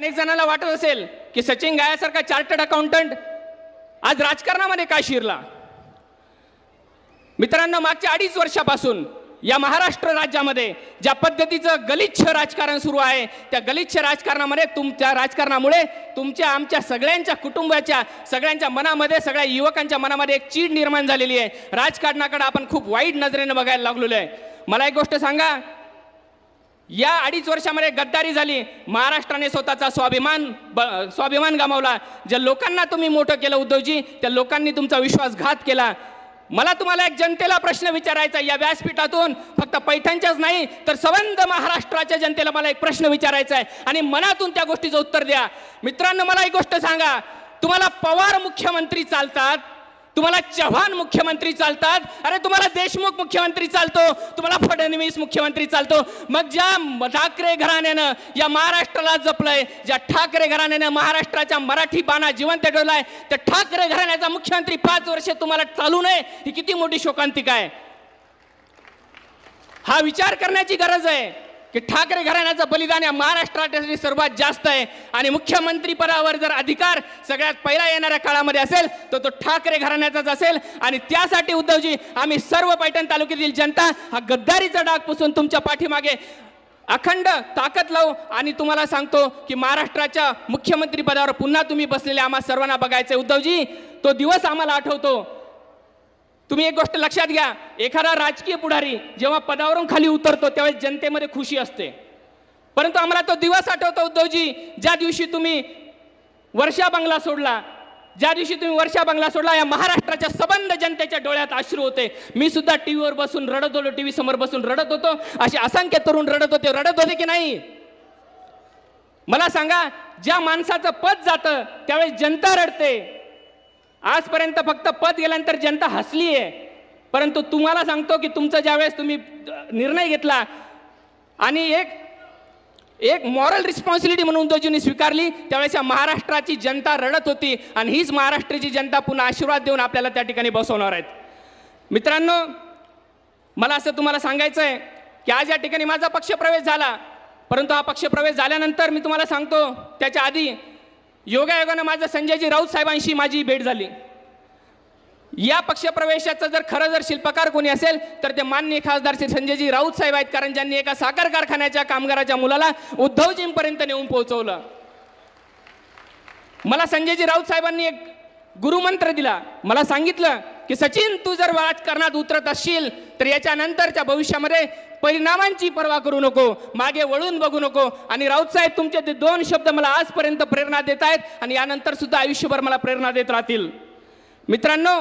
अनेक जणांना वाटत असेल की सचिन गायासारखा चार्टर्ड अकाउंटंट आज राजकारणामध्ये काय शिरला? मित्रांनो मागच्या अडीच वर्षापासून या महाराष्ट्र राज्यामध्ये ज्या पद्धतीचं गलिच्छ राजकारण सुरू आहे त्या गलिच्छ राजकारणामध्ये तुमच्या राजकारणामुळे तुमच्या आमच्या सगळ्यांच्या कुटुंबाच्या सगळ्यांच्या मनामध्ये सगळ्या युवकांच्या मनामध्ये एक चीड निर्माण झालेली आहे. राजकारणाकडे आपण खूप वाईट नजरेने बघायला लागलेलो आहे. मला एक गोष्ट सांगा या अडीच वर्षामध्ये गद्दारी झाली. महाराष्ट्राने स्वतःचा स्वाभिमान ब- स्वाभिमान गमावला. ज्या लोकांना तुम्ही मोठं केलं उद्धवजी त्या लोकांनी तुमचा विश्वासघात केला. मला तुम्हाला एक जनतेला प्रश्न विचारायचा या व्यासपीठातून फक्त पैठणच्याच नाही तर संबंध महाराष्ट्राच्या जनतेला मला एक प्रश्न विचारायचा आहे. आणि मनातून त्या गोष्टीचं उत्तर द्या. मित्रांनो मला एक गोष्ट सांगा. तुम्हाला पवार मुख्यमंत्री चालतात. तुम्हाला चव्हाण मुख्यमंत्री चालतात. अरे तुम्हाला देशमुख मुख्यमंत्री चालतो. तुम्हाला फडणवीस मुख्यमंत्री चालतो. मग ज्या ठाकरे घराण्यानं या महाराष्ट्राला जपलंय ज्या ठाकरे घराण्यानं महाराष्ट्राच्या मराठी बाणा जिवंत ठेवलाय त्या ठाकरे घराण्याचा मुख्यमंत्री पाच वर्ष तुम्हाला चालू नये ही किती मोठी शोकांतिका आहे. हा विचार करण्याची गरज आहे. की ठाकरे घराण्याचं बलिदान या महाराष्ट्रासाठी सर्वात जास्त आहे. आणि मुख्यमंत्री पदावर जर अधिकार सगळ्यात पहिला येणाऱ्या काळामध्ये असेल तर तो ठाकरे घराण्याचाच असेल. आणि त्यासाठी उद्धवजी आम्ही सर्व पैठण तालुक्यातील जनता हा गद्दारीचा डाग पुसून तुमच्या पाठीमागे अखंड ताकद लावू. आणि तुम्हाला सांगतो की महाराष्ट्राच्या मुख्यमंत्री पदावर पुन्हा तुम्ही बसलेले आम्हा सर्वांना बघायचं उद्धवजी तो दिवस आम्हाला आठवतो. तुम्ही एक गोष्ट लक्षात घ्या. एखादा राजकीय पुढारी जेव्हा पदावरून खाली उतरतो त्यावेळेस जनतेमध्ये खुशी असते. परंतु आम्हाला तो दिवस आठवतो उद्धवजी ज्या दिवशी तुम्ही वर्षा बंगला सोडला ज्या दिवशी तुम्ही वर्षा बंगला सोडला या महाराष्ट्राच्या सबंध जनतेच्या डोळ्यात अश्रू होते. मी सुद्धा टीव्हीवर बसून रडत होतो टीव्ही समोर बसून रडत होतो. असे असंख्य तरुण रडत होते. रडत होते की नाही? मला सांगा ज्या माणसाचं पद जातं त्यावेळेस जनता रडते. आजपर्यंत फक्त पद गेल्यानंतर जनता हसली आहे परंतु तुम्हाला सांगतो की तुमचं ज्यावेळेस तुम्ही निर्णय घेतला आणि एक एक मॉरल रिस्पॉन्सिबिलिटी म्हणून उद्धवजींनी स्वीकारली त्यावेळेस या महाराष्ट्राची जनता रडत होती आणि हीच महाराष्ट्राची जनता पुन्हा आशीर्वाद देऊन आपल्याला त्या ठिकाणी बसवणार आहेत. मित्रांनो मला असं तुम्हाला सांगायचं आहे की आज या ठिकाणी माझा पक्षप्रवेश झाला. परंतु हा पक्षप्रवेश झाल्यानंतर मी तुम्हाला सांगतो त्याच्या आधी योगायोगानं माझं संजयजी राऊत साहेबांशी माझी भेट झाली. या पक्षप्रवेशाचं जर खरं जर शिल्पकार कोणी असेल तर ते मान्य खासदार श्री संजयजी राऊत साहेब आहेत कारण ज्यांनी एका साखर कारखान्याच्या कामगाराच्या मुलाला उद्धवजींपर्यंत नेऊन पोहोचवलं. मला संजयजी राऊत साहेबांनी एक गुरुमंत्र दिला. मला सांगितलं की सचिन तू जर राजकारणात उतरत असशील तर याच्यानंतरच्या भविष्यामध्ये परिणामांची पर्वा करू नको मागे वळून बघू नको. आणि राऊत साहेब तुमचे ते दोन शब्द मला आजपर्यंत प्रेरणा देत आहेत आणि यानंतर सुद्धा आयुष्यभर मला प्रेरणा देत राहतील. मित्रांनो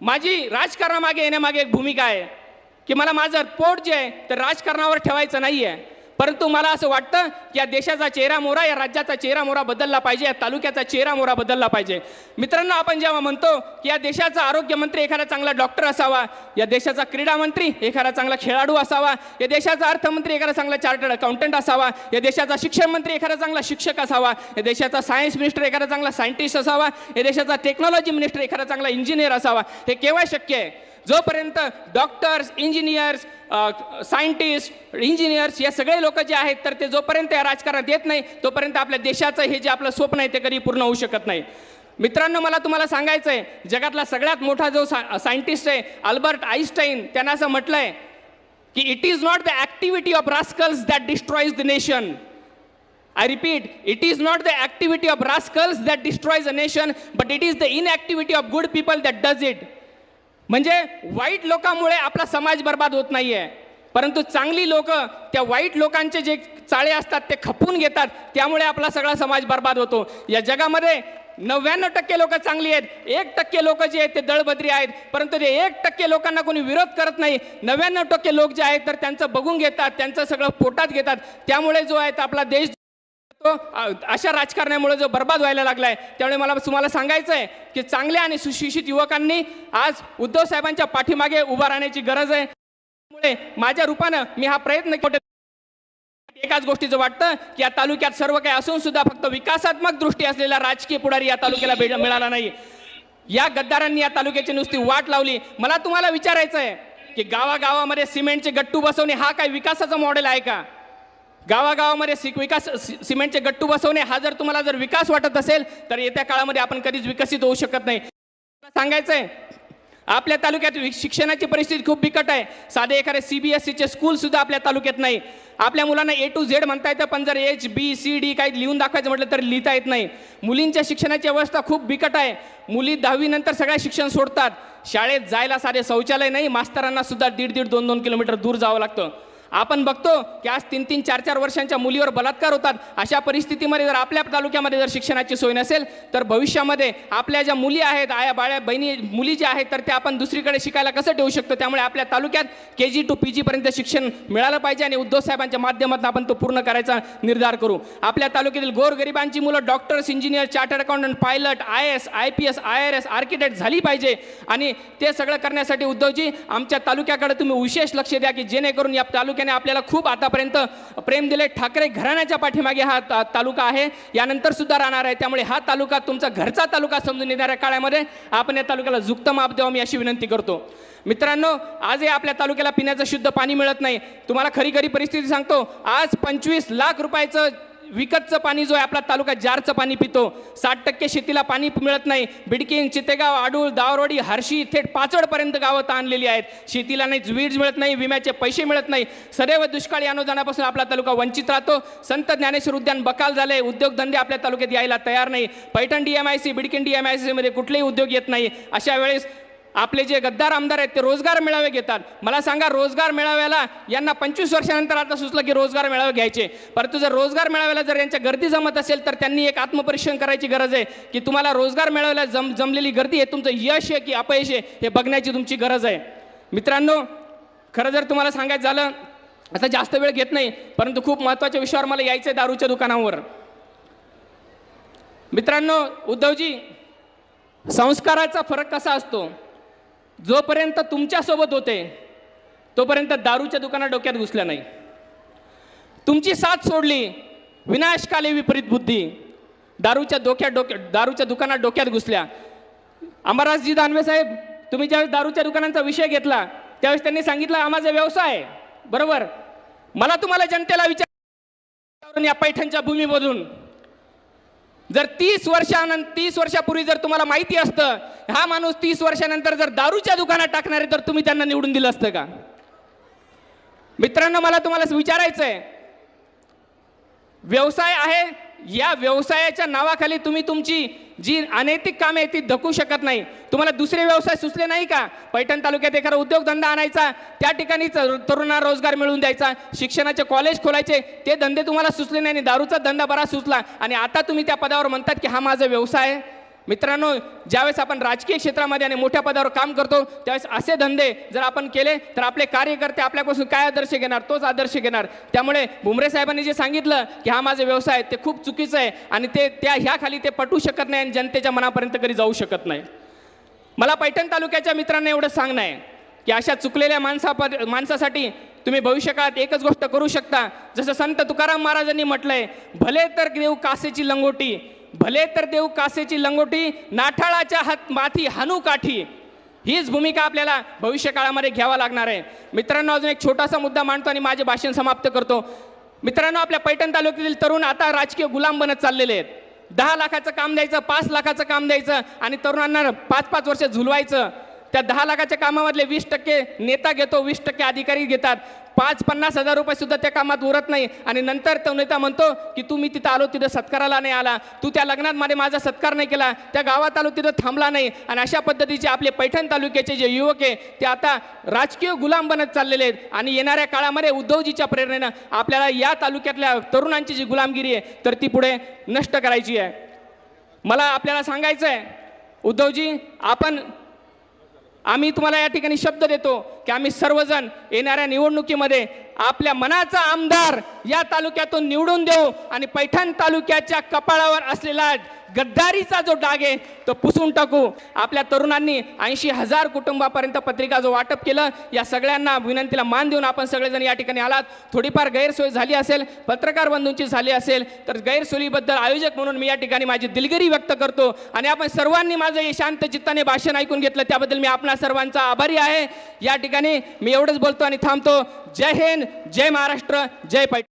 माझी राजकारणामागे येण्यामागे एक भूमिका आहे. की मला माझं पोट जे आहे ते राजकारणावर ठेवायचं नाही आहे परंतु मला असं वाटतं की या देशाचा चेहरा मोरा या राज्याचा चेहरा मोरा बदलला पाहिजे या तालुक्याचा चेहरा मोरा बदलला पाहिजे. मित्रांनो आपण जेव्हा म्हणतो की या देशाचा आरोग्यमंत्री एखादा चांगला डॉक्टर असावा या देशाचा क्रीडा मंत्री एखादा चांगला खेळाडू असावा या देशाचा अर्थमंत्री एखादा चांगला चार्टर्ड अकाउंटंट असावा या देशाचा शिक्षण मंत्री एखादा चांगला शिक्षक असावा या देशाचा सायन्स मिनिस्टर एखादा चांगला सायंटिस्ट असावा या देशाचा टेक्नॉलॉजी मिनिस्टर एखादा चांगला इंजिनियर असावा हे केव्हा शक्य आहे. जोपर्यंत डॉक्टर्स इंजिनियर्स सायंटिस्ट इंजिनियर्स या सगळे लोक जे आहेत तर ते जोपर्यंत या राजकारणात येत नाही तोपर्यंत आपल्या देशाचं हे जे आपलं स्वप्न आहे ते कधी पूर्ण होऊ शकत नाही. मित्रांनो मला तुम्हाला सांगायचं आहे जगातला सगळ्यात मोठा जो सायंटिस्ट आहे अल्बर्ट आईन्स्टाईन त्यांना असं म्हटलंय की it is not the activity of rascals that destroys the nation I repeat it is not the activity of rascals that destroys a nation but it is the inactivity of good people that does it म्हणजे वाईट लोकांमुळे आपला समाज बर्बाद होत नाही आहे परंतु चांगली लोक त्या वाईट लोकांचे जे चाळे असतात ते खपून घेतात त्यामुळे आपला सगळा समाज बर्बाद होतो. या जगामध्ये नव्याण्णव टक्के लोक चांगली आहेत एक टक्के लोक जे आहेत ते दळबद्री आहेत परंतु ते एक टक्के लोकांना कोणी विरोध करत नाही. नव्याण्णव टक्के लोक जे आहेत तर त्यांचं बघून घेतात त्यांचं सगळं पोटात घेतात. त्यामुळे जो आहे तो आपला देश अशा राजकारणामुळे जो बर्बाद व्हायला लागलाय त्यामुळे मला तुम्हाला सांगायचं आहे की चांगल्या आणि सुशिक्षित युवकांनी आज उद्धव साहेबांच्या पाठीमागे उभा राहण्याची गरज आहे. त्यामुळे माझ्या रूपानं मी हा प्रयत्न केला. एकाच गोष्टीचं वाटतं की या तालुक्यात सर्व काही असून सुद्धा फक्त विकासात्मक दृष्टी असलेला राजकीय पुढारी या तालुक्याला भेट मिळाला नाही या गद्दारांनी या तालुक्याची नुसती वाट लावली. मला तुम्हाला विचारायचं आहे की गावागावामध्ये सिमेंटचे गट्टू बसवणे हा काय विकासाचा मॉडेल आहे का? गावागावामध्ये सिक विकास सिमेंटचे गट्टू बसवणे हा जर तुम्हाला जर विकास वाटत असेल तर येत्या काळामध्ये आपण कधीच विकसित होऊ शकत नाही. सांगायचंय आपल्या तालुक्यात वि- शिक्षणाची परिस्थिती खूप बिकट आहे. साधे एखादे सी बी एस सीचे स्कूल सुद्धा आपल्या तालुक्यात नाही. आपल्या मुलांना ए टू झेड म्हणता येतं पण जर एच बी सी डी काही लिहून दाखवायचं म्हटलं तर लिहिता येत नाही. मुलींच्या शिक्षणाची अवस्था खूप बिकट आहे. मुली दहावीनंतर सगळ्या शिक्षण सोडतात. शाळेत जायला साधे शौचालय नाही मास्तरांना सुद्धा दीड दीड दोन दोन किलोमीटर दूर जावं लागतं. आपण बघतो की आज तीन तीन चार चार वर्षांच्या मुलीवर बलात्कार होतात. अशा परिस्थितीमध्ये जर आपल्या तालुक्यामध्ये जर शिक्षणाची सोय नसेल तर भविष्यामध्ये आपल्या ज्या मुली आहेत आया बाळ्या बहिणी मुली ज्या आहेत तर त्या आपण दुसरीकडे शिकायला कसं ठेवू शकतो? त्यामुळे आपल्या तालुक्यात के जी टू पी जीपर्यंत शिक्षण मिळालं पाहिजे आणि उद्धव साहेबांच्या माध्यमातून आपण तो पूर्ण करायचा निर्धार करू. आपल्या तालुक्यातील गोरगरिबांची मुलं doctors engineer chartered accountant pilot I S I P S I R S architect झाली पाहिजे. आणि ते सगळं करण्यासाठी उद्धवजी आमच्या तालुक्याकडे तुम्ही विशेष लक्ष द्या की जेणेकरून या तालुक्याने आपल्याला खूप आतापर्यंत प्रेम दिले. ठाकरे घराण्याच्या पाठीमागे हा ता- तालुका आहे. यानंतर सुद्धा राहणार आहे. त्यामुळे हा तालुका तुमचा घरचा तालुका समजून येणाऱ्या काळामध्ये आपण या तालुक्याला जुक्त माप द्यावं मी अशी विनंती करतो. मित्रांनो आजही आपल्या तालुक्याला पिण्याचं शुद्ध पाणी मिळत नाही. तुम्हाला खरी खरी परिस्थिती सांगतो. आज पंचवीस लाख रुपयाचं विकतचं पाणी जो आहे आपला तालुका जारचं पाणी पितो. साठ टक्के शेतीला पाणी मिळत नाही. बिडकीन चितेगाव आडूळ दावरोडी हर्शी थेट पाचडपर्यंत गावं आणलेली आहेत. शेतीला नाही वीज मिळत नाही विम्याचे पैसे मिळत नाही. सदैव दुष्काळी अनुदानापासून आपला तालुका वंचित राहतो. संत ज्ञानेश्वर उद्यान बकाल झाले उद्योगधंदे आपल्या तालुक्यात यायला तयार नाही. Paithan D M I C Bidkin D M I सीमध्ये कुठलेही उद्योग येत नाही. अशा वेळेस आपले जे गद्दार आमदार आहेत ते रोजगार मेळावे घेतात. मला सांगा रोजगार मेळाव्याला यांना पंचवीस वर्षानंतर आता सुचलं की रोजगार मेळावे घ्यायचे. परंतु जर रोजगार मेळाव्याला जर यांच्या गर्दी जमत असेल तर त्यांनी एक आत्मपरीक्षण करायची गरज आहे की तुम्हाला रोजगार मेळाव्याला जम जमलेली गर्दी आहे तुमचं यश आहे की अपयश आहे हे बघण्याची तुमची गरज आहे. मित्रांनो खरं जर तुम्हाला सांगायचं झालं आता जास्त वेळ घेत नाही परंतु खूप महत्त्वाच्या विषयावर मला यायचं आहे दारूच्या दुकानावर. मित्रांनो उद्धवजी संस्काराचा फरक कसा असतो? जोपर्यंत तुमच्यासोबत होते तोपर्यंत दारूच्या दुकानात डोक्यात घुसल्या नाही. तुमची साथ सोडली विनाशकाली विपरीत बुद्धी. दारूच्या डोक्यात डोक्या दारूच्या दुकानात डोक्यात घुसल्या. अमरराजजी दानवे साहेब तुम्ही ज्यावेळेस दारूच्या दुकानांचा विषय घेतला त्यावेळेस त्यांनी सांगितलं हा माझा व्यवसाय आहे. बरोबर? मला तुम्हाला जनतेला विचार या पैठणच्या भूमीमधून जर तीस वर्षानंतर तीस वर्षापूर्वी जर तुम्हाला माहिती असतं हा माणूस तीस वर्षानंतर जर दारूच्या दुकानात टाकणार आहे तर तुम्ही त्यांना निवडून दिलं असतं का? मित्रांनो मला तुम्हाला विचारायचं आहे व्यवसाय आहे या व्यवसायाच्या नावाखाली तुम्ही तुमची जी अनैतिक कामे आहेत ती धकू शकत नाही. तुम्हाला दुसरे व्यवसाय सुचले नाही का? पैठण तालुक्यात एखादा उद्योगधंदा आणायचा त्या ठिकाणी तरुणांना रोजगार मिळवून द्यायचा शिक्षणाचे कॉलेज खोलायचे ते धंदे तुम्हाला सुचले नाही आणि दारूचा धंदा बरा सुचला. आणि आता तुम्ही त्या पदावर म्हणतात की हा माझा व्यवसाय आहे. मित्रांनो ज्यावेळेस आपण राजकीय क्षेत्रामध्ये आणि मोठ्या पदावर काम करतो त्यावेळेस असे धंदे जर आपण केले तर आपले कार्यकर्ते आपल्यापासून काय आदर्श घेणार? तोच आदर्श घेणार. त्यामुळे भुमरे साहेबांनी जे सांगितलं की हा माझा व्यवसाय ते खूप चुकीचं आहे आणि ते त्या ह्या खाली ते पटू शकत नाही आणि जनतेच्या मनापर्यंत कधी जाऊ शकत नाही. मला पैठण तालुक्याच्या मित्रांना एवढं सांगणं आहे की अशा चुकलेल्या माणसापर माणसासाठी तुम्ही भविष्यकाळात एकच गोष्ट करू शकता. जसं संत तुकाराम महाराजांनी म्हटलंय भले तर देऊ कासेची लंगोटी भले तर देऊ कासेची लंगोटी नाठाळाच्या हात माथी हानू काठी. हीच भूमिका आपल्याला भविष्य काळामध्ये घ्यावा लागणार आहे. मित्रांनो अजून एक छोटासा मुद्दा मांडतो आणि माझे भाषण समाप्त करतो. मित्रांनो आपल्या पैठण तालुक्यातील तरुण आता राजकीय गुलाम बनत चाललेले आहेत. दहा लाखाचं काम द्यायचं पाच लाखाचं काम द्यायचं आणि तरुणांना पाच पाच वर्ष झुलवायचं. त्या दहा लाखाच्या कामामधले वीस टक्के नेता घेतो वीस टक्के अधिकारी घेतात. पाच पन्नास हजार रुपये सुद्धा त्या कामात उरत नाही. आणि नंतर तो नेता म्हणतो की तू मी तिथं आलो तिथं सत्काराला नाही आला. तू त्या लग्नात मध्ये माझा सत्कार नाही केला. त्या गावात आलो तिथं थांबला नाही. आणि अशा पद्धतीचे आपले पैठण तालुक्याचे जे युवक आहे ते आता राजकीय गुलाम बनत चाललेले आहेत. आणि येणाऱ्या काळामध्ये उद्धवजीच्या प्रेरणेनं आपल्याला या तालुक्यातल्या तरुणांची जी गुलामगिरी आहे तर ती पुढे नष्ट करायची आहे. मला आपल्याला सांगायचं आहे उद्धवजी आपण आम्ही तुम्हाला या ठिकाणी शब्द देतो. की आम्ही सर्वजण येणाऱ्या निवडणुकीमध्ये आपल्या मनाचा आमदार या तालुक्यातून निवडून देऊ आणि पैठण तालुक्याच्या कपाळावर असलेला गद्दारीचा जो डाग आहे तो पुसून टाकू. आपल्या तरुणांनी ऐंशी हजार कुटुंबापर्यंत पत्रिका जो वाटप केलं या सगळ्यांना विनंतीला मान देऊन आपण सगळेजण या ठिकाणी आलात. थोडीफार गैरसोय झाली असेल पत्रकार बंधूंची झाली असेल तर गैरसोयीबद्दल आयोजक म्हणून मी या ठिकाणी माझी दिलगिरी व्यक्त करतो आणि आपण सर्वांनी माझं हे शांत चित्ताने भाषण ऐकून घेतलं त्याबद्दल मी आपणा सर्वांचा आभारी आहे. या ठिकाणी मी एवढंच बोलतो आणि थांबतो. जय हिंद जय महाराष्ट्र जय पैठ